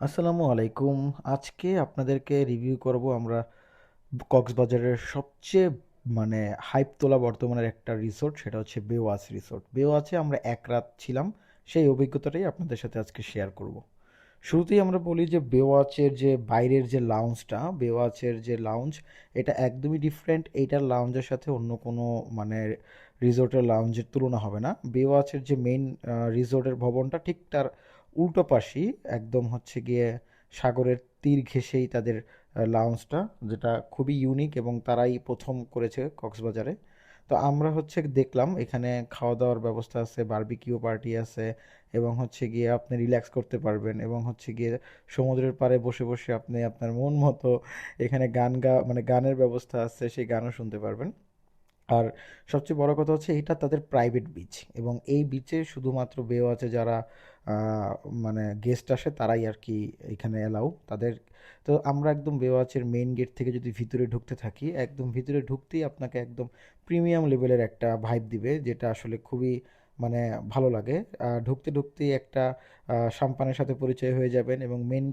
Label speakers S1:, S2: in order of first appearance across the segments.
S1: আসসালামু আলাইকুম। আজকে আপনাদেরকে রিভিউ করব আমরা কক্সবাজারের সবচেয়ে মানে হাইপ তোলা বর্তমানের একটা রিসোর্ট সেটা হচ্ছে বেওয়াচ রিসোর্ট বেওয়াচে আমরা এক রাত ছিলাম, সেই অভিজ্ঞতাটাই আপনাদের সাথে আজকে শেয়ার করব। শুরুতেই আমরা বলি যে বেওয়াচের যে বাইরের যে লাউঞ্জটা বেওয়াচের যে লাউঞ্জ এটা একদমই ডিফারেন্ট এইটার লাউঞ্জের সাথে অন্য কোনো মানে রিসোর্টের লাউঞ্জের তুলনা হবে না। বেওয়াচের যে মেইন রিসোর্টের ভবনটা, ঠিক তার উল্টো পাশেই একদম হচ্ছে গিয়ে সাগরের তীর ঘেঁষেই তাদের লাউঞ্জটা যেটা খুবই ইউনিক এবং তারাই প্রথম করেছে কক্সবাজারে। তো আমরা হচ্ছে দেখলাম, এখানে খাওয়া দাওয়ার ব্যবস্থা আছে বারবিকিউ পার্টি আছে এবং হচ্ছে গিয়ে আপনি রিল্যাক্স করতে পারবেন এবং হচ্ছে গিয়ে সমুদ্রের পাড়ে বসে বসে আপনি আপনার মন মতো এখানে গান গা মানে গানের ব্যবস্থা আছে, সেই গানও শুনতে পারবেন। আর সবচেয়ে বড় কথা হচ্ছে, এটা তাদের প্রাইভেট বিচ এবং এই বিচে শুধুমাত্র বেও আছে যারা মানে গেস্ট আসে তারাই আর কি এখানে এলাও তাদের। তো আমরা একদম বেওয়াচের মেইন গেট থেকে যদি ভিতরে ঢুকতে থাকি, একদম ভিতরে ঢুকতেই আপনাকে একদম প্রিমিয়াম লেভেলের একটা ভাইব দিবে, যেটা আসলে খুবই মানে ভালো লাগে। ঢুকতে ঢুকতেই একটা সাম্পানের সাথে পরিচয় হয়ে যাবেন এবং মেইন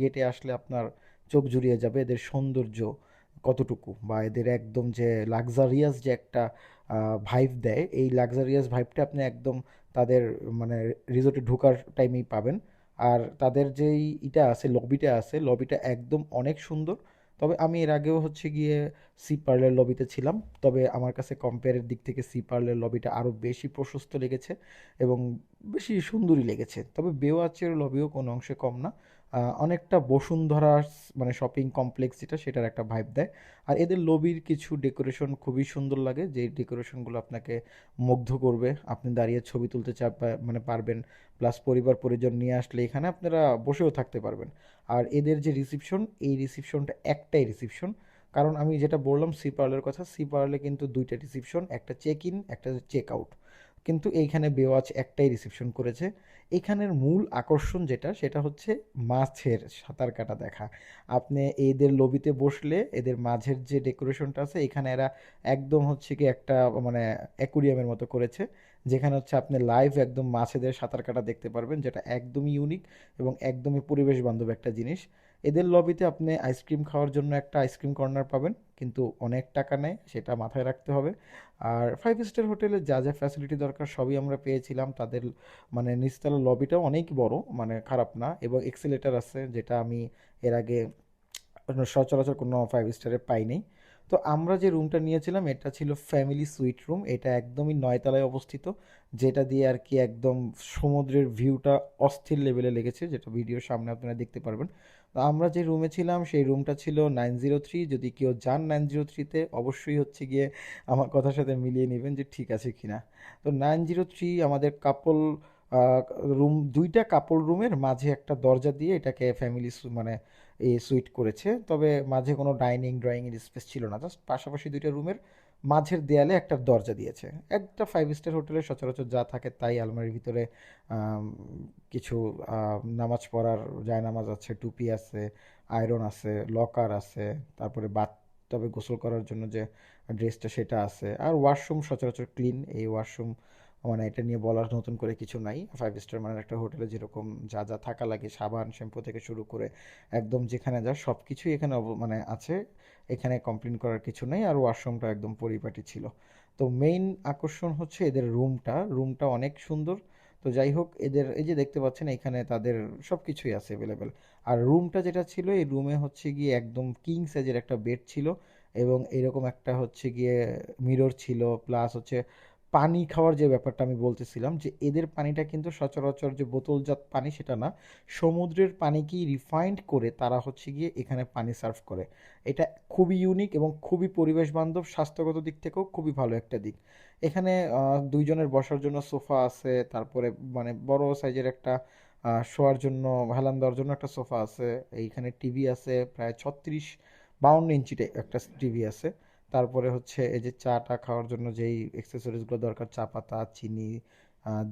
S1: গেটে আসলে আপনার চোখ জুড়িয়ে যাবে এদের সৌন্দর্য। কতটুকু? বা এদের একদম যে লাক্সারিয়াস যে একটা ভাইব দেয়, এই লাক্সারিয়াস ভাইবটা আপনি একদম তাদের মানে রিসোর্টে ঢোকার টাইমেই পাবেন। আর তাদের যেই ইটা আছে লবিটা আছে লবিটা একদম অনেক সুন্দর। তবে আমি এর আগেও হচ্ছে গিয়ে সি পার্লের লবিতে ছিলাম। তবে আমার কাছে কম্পেয়ারের দিক থেকে সি পার্লের লবিটা আরও বেশি প্রশস্ত লেগেছে এবং বেশি সুন্দরই লেগেছে। তবে বেওয়াচের লবিও কোনো অংশে কম না। অনেকটা বসুন্ধরা মানে শপিং কমপ্লেক্স যেটা, সেটার একটা ভাইব দেয়। আর এদের লবির কিছু ডেকোরেশন খুবই সুন্দর লাগে, যে ডেকোরেশনগুলো আপনাকে মুগ্ধ করবে। আপনি দাঁড়িয়ে ছবি তুলতে চা মানে পারবেন প্লাস পরিবার পরিজন নিয়ে আসলে এখানে আপনারা বসেও থাকতে পারবেন। আর এদের যে রিসিপশন এই রিসিপশনটা একটাই রিসিপশন কারণ আমি যেটা বললাম সি পার্লের কথা সি পার্লে কিন্তু দুইটা রিসিপশন একটা চেক ইন একটা চেক আউট কিন্তু এইখানে বেওয়াচ একটাই রিসেপশন করেছে। এখানের মূল আকর্ষণ যেটা, সেটা হচ্ছে মাছের সাঁতার কাটা দেখা। আপনি এদের লবিতে বসলে, এদের মাঝের যে ডেকোরেশনটা আছে, এখানে এরা একদম হচ্ছে কি একটা মানে অ্যাকুরিয়ামের মতো করেছে। যেখানে হচ্ছে আপনি লাইভ একদম মাছেদের সাঁতার কাটা দেখতে পারবেন, যেটা একদমই ইউনিক এবং একদমই পরিবেশ বান্ধব একটা জিনিস। এদের লবিতে আপনি আইসক্রিম খাওয়ার জন্য একটা আইসক্রিম কর্নার পাবেন, কিন্তু অনেক টাকা নেয়, সেটা মাথায় রাখতে হবে। আর ফাইভ স্টার হোটেলে যা যা ফ্যাসিলিটি দরকার সবই আমরা পেয়েছিলাম, তাদের মানে নিচতলা লবিটাও অনেক বড় মানে খারাপ না, এবং এক্সেলেটার আছে, যেটা আমি এর আগে সচরাচর কোনো ফাইভ স্টারে পাইনি তো আমরা যে রুমটা নিয়েছিলাম, এটা ছিল ফ্যামিলি সুইট রুম এটা একদমই নয়তলায় অবস্থিত, যেটা দিয়ে আর কি একদম সমুদ্রের ভিউটা অস্থির লেভেলে লেগেছে, যেটা ভিডিওর সামনে আপনারা দেখতে পারবেন। তো আমরা যে রুমে ছিলাম, সেই রুমটা ছিল নাইন জিরো থ্রি যদি কেউ যান নাইন জিরো থ্রিতে অবশ্যই হচ্ছে গিয়ে আমার কথার সাথে মিলিয়ে নেবেন যে ঠিক আছে কিনা। তো নাইন জিরো থ্রি আমাদের কাপল রুম দুইটা কাপল রুমের মাঝে একটা দরজা দিয়ে এটাকে ফ্যামিলি মানে এই সুইট করেছে। তবে মাঝে কোনো ডাইনিং ড্রয়িং এর স্পেস ছিল না। জাস্ট পাশাপাশি দুইটা রুমের মাঝের দেয়ালে একটা দরজা দিয়েছে। একটা ফাইভ স্টার হোটেলে সচরাচর যা থাকে তাই আলমারির ভিতরে কিছু নামাজ পড়ার জায়নামাজ আছে, টুপি আছে আয়রন আছে লকার আছে, তারপরে বাথটবে গোসল করার জন্য যে ড্রেসটা সেটা আছে। আর ওয়াশরুম সচরাচর ক্লিন এই ওয়াশরুম মানে এটা নিয়ে বলার নতুন করে কিছু নাই। ফাইভ স্টার মানে একটা হোটেলে যেরকম যা যা থাকা লাগে, সাবান শ্যাম্পু থেকে শুরু করে একদম যেখানে যা সব কিছুই এখানে মানে আছে। এখানে কমপ্লেন করার কিছু নেই আর ওয়াশরুমটা একদম পরিপাটি ছিল। তো মেইন আকর্ষণ হচ্ছে এদের রুমটা রুমটা অনেক সুন্দর। তো যাই হোক, এদের, এই যে দেখতে পাচ্ছেন এখানে তাদের সব কিছুই আছে অ্যাভেলেবেল আর রুমটা যেটা ছিল, এই রুমে হচ্ছে গিয়ে একদম কিং সাইজের একটা বেড ছিল এবং এরকম একটা হচ্ছে গিয়ে মিরর ছিল। প্লাস হচ্ছে পানি খাওয়ার যে ব্যাপারটা আমি বলতেছিলাম, যে এদের পানিটা কিন্তু সচরাচর যে বোতলজাত পানি সেটা না, সমুদ্রের পানিকেই রিফাইন্ড করে তারা হচ্ছে গিয়ে এখানে পানি সার্ভ করে। এটা খুবই ইউনিক এবং খুবই পরিবেশ বান্ধব স্বাস্থ্যগত দিক থেকেও খুবই ভালো একটা দিক। এখানে দুইজনের বসার জন্য সোফা আছে, তারপরে মানে বড় সাইজের একটা শোয়ার জন্য, হেলান দেওয়ার জন্য একটা সোফা আছে, এইখানে টিভি আছে, প্রায় ছত্রিশ বাউন্ন ইঞ্চি একটা টিভি আছে। তারপরে হচ্ছে এই যে চাটা খাওয়ার জন্য যেই এক্সেসরিজগুলো দরকার, চা পাতা, চিনি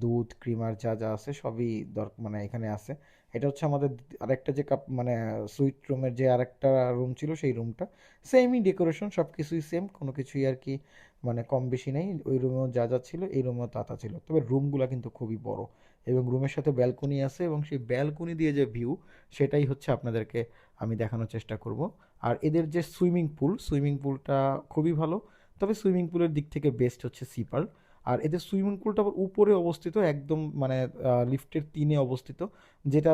S1: দুধ ক্রিমার যা যা আছে সবই দরকার মানে এখানে আছে। এটা হচ্ছে আমাদের আরেকটা যে কাপ মানে সুইট রুমের যে আরেকটা রুম ছিল সেই রুমটা সেমই ডেকোরেশন সব কিছুই সেম কোনো কিছুই আর কি মানে কম বেশি নেই। ওই রুমেও যা যা ছিল, এই রুমেও তা তা ছিল। তবে রুমগুলো কিন্তু খুবই বড়। এবং রুমের সাথে ব্যালকনি আছে এবং সেই ব্যালকনি দিয়ে যে ভিউ সেটাই হচ্ছে আপনাদেরকে আমি দেখানোর চেষ্টা করব। আর এদের যে সুইমিং পুল, সুইমিং পুলটা খুবই ভালো, তবে সুইমিং পুলের দিক থেকে বেস্ট হচ্ছে সিপার আর এদের সুইমিং পুলটা উপরে অবস্থিত, একদম মানে লিফটের তিনে অবস্থিত, যেটা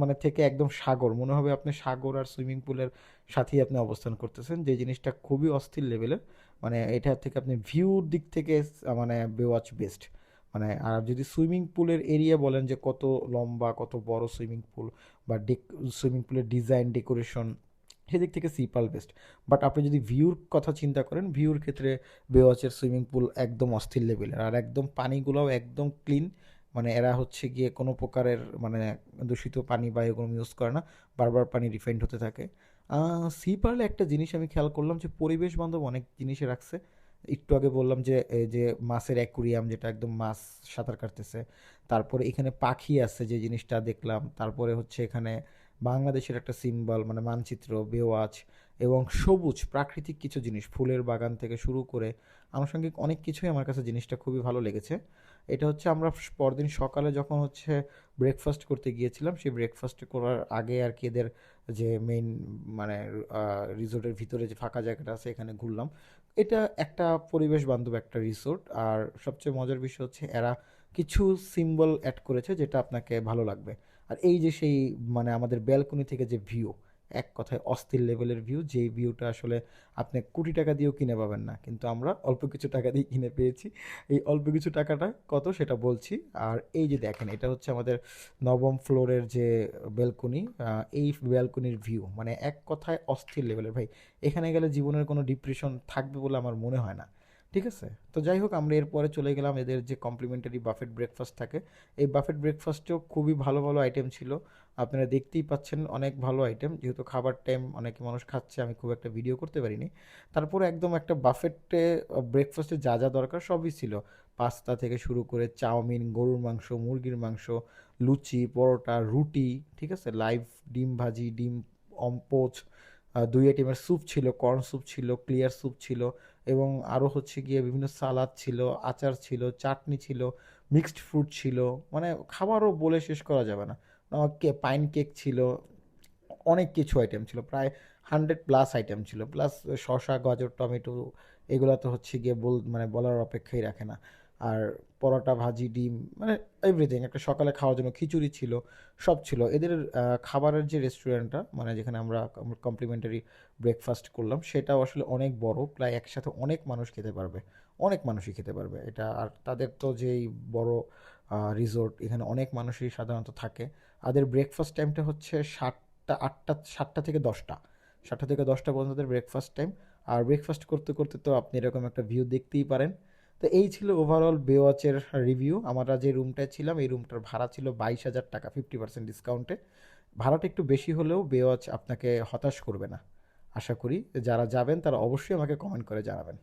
S1: মানে থেকে একদম সাগর। মনে হবে আপনি সাগর আর সুইমিং পুলের সাথেই আপনি অবস্থান করতেছেন, যে জিনিসটা খুবই অস্থির লেভেলের মানে এটা থেকে আপনি ভিউর দিক থেকে মানে বেওয়াচ বেস্ট মানে আর যদি সুইমিং পুলের এরিয়া বলেন যে কত লম্বা, কত বড় সুইমিং পুল বা সুইমিং পুলের ডিজাইন, ডেকোরেশন, সেদিক থেকে সিপাল বেস্ট। বাট আপনি যদি ভিউর কথা চিন্তা করেন, ভিউর ক্ষেত্রে বেওয়াচের সুইমিং পুল একদম অস্থির লেভেলের। আর একদম পানিগুলোও একদম ক্লিন মানে এরা হচ্ছে গিয়ে কোনো প্রকারের মানে দূষিত পানি বা এগুলো ইউজ করে না, বারবার পানি রিফাইন্ড হতে থাকে। সি পার্লে একটা জিনিস আমি খেয়াল করলাম যে পরিবেশ বান্ধব অনেক জিনিসে রাখছে। একটু আগে বললাম যে এই যে মাছের অ্যাকুরিয়াম যেটা একদম মাছ সাঁতার কাটতেছে, তারপরে এখানে পাখি আছে যে জিনিসটা দেখলাম, তারপরে হচ্ছে এখানে বাংলাদেশের একটা সিম্বল মানে মানচিত্র বেওয়াচ এবং সবুজ প্রাকৃতিক কিছু জিনিস, ফুলের বাগান থেকে শুরু করে আনুষঙ্গিক অনেক কিছুই আমার কাছে জিনিসটা খুবই ভালো লেগেছে। এটা হচ্ছে আমরা পরদিন সকালে যখন হচ্ছে ব্রেকফাস্ট করতে গিয়েছিলাম, সেই ব্রেকফাস্ট করার আগে আর কি এদের যে মেইন মানে রিসোর্টের ভিতরে যে ফাঁকা জায়গাটা আছে, এখানে ঘুরলাম। এটা একটা পরিবেশ বান্ধব একটা রিসোর্ট আর সবচেয়ে মজার বিষয় হচ্ছে এরা কিছু সিম্বল অ্যাড করেছে যেটা আপনাকে ভালো লাগবে। আর এই যে সেই মানে আমাদের ব্যালকনি থেকে যে ভিউ এক কথায় অস্থির লেভেলের ভিউ যেই ভিউটা আসলে আপনি কোটি টাকা দিয়েও কিনে পাবেন না। কিন্তু আমরা অল্প কিছু টাকা দিয়ে কিনে পেয়েছি। এই অল্প কিছু টাকাটা কত সেটা বলছি। আর এই যে দেখেন, এটা হচ্ছে আমাদের নবম ফ্লোরের যে ব্যালকনি এই ব্যালকনির ভিউ মানে এক কথায় অস্থির লেভেলের। ভাই, এখানে গেলে জীবনের কোনো ডিপ্রেশন থাকবে বলে আমার মনে হয় না। ঠিক আছে? তো যাই হোক, আমরা এরপরে চলে গেলাম এদের যে কমপ্লিমেন্টারি বাফেট ব্রেকফাস্ট থাকে। এই বাফেট ব্রেকফাস্টেও খুবই ভালো ভালো আইটেম ছিল। আপনারা দেখতেই পাচ্ছেন অনেক ভালো আইটেম যেহেতু খাবার টাইম অনেক মানুষ খাচ্ছে, আমি খুব একটা ভিডিও করতে পারিনি। তারপরে একদম একটা বাফেটে ব্রেকফাস্টে যা যা দরকার সবই ছিল। পাস্তা থেকে শুরু করে চাউমিন, গরুর মাংস, মুরগির মাংস, লুচি, পরোটা, রুটি, ঠিক আছে? লাইভ ডিম ভাজি, ডিম অম্পোচ দুই আইটেমের স্যুপ ছিল কর্ন স্যুপ ছিল ক্লিয়ার স্যুপ ছিল এবং আরও হচ্ছে গিয়ে বিভিন্ন সালাদ ছিল, আচার ছিল, চাটনি ছিল মিক্সড ফ্রুট ছিল। মানে খাবারও বলে শেষ করা যাবে না। কে, পাইন কেক ছিল, অনেক কিছু আইটেম ছিল, প্রায় হান্ড্রেড প্লাস আইটেম ছিল প্লাস শসা, গাজর, টমেটো, এগুলো তো হচ্ছে গিয়ে বল মানে বলার অপেক্ষাই রাখে না। আর পরোটা, ভাজি, ডিম মানে এভরিথিং একটা সকালে খাওয়ার জন্য খিচুড়ি ছিল, সব ছিল। এদের খাবারের যে রেস্টুরেন্টটা মানে যেখানে আমরা কমপ্লিমেন্টারি ব্রেকফাস্ট করলাম, সেটাও আসলে অনেক বড়, প্রায় একসাথে অনেক মানুষ খেতে পারবে। অনেক মানুষই খেতে পারবে। এটা আর তাদের তো যেই বড় রিসোর্ট এখানে অনেক মানুষই সাধারণত থাকে। তাদের ব্রেকফাস্ট টাইমটা হচ্ছে সাতটা, আটটা, সাতটা থেকে দশটা। সাতটা থেকে দশটা পর্যন্ত তাদের ব্রেকফাস্ট টাইম আর ব্রেকফাস্ট করতে করতে তো আপনি এরকম একটা ভিউ দেখতেই পারেন। তো এই ছিল ওভারঅল বেওয়াচের রিভিউ আমরা যে রুমটায় ছিলাম, এই রুমটার ভাড়া ছিল বাইশ হাজার টাকা ফিফটি পার্সেন্ট ডিসকাউন্টে ভাড়াটা একটু বেশি হলেও বেওয়াচ আপনাকে হতাশ করবে না। আশা করি যারা যাবেন তারা অবশ্যই আমাকে কমেন্ট করে জানাবেন।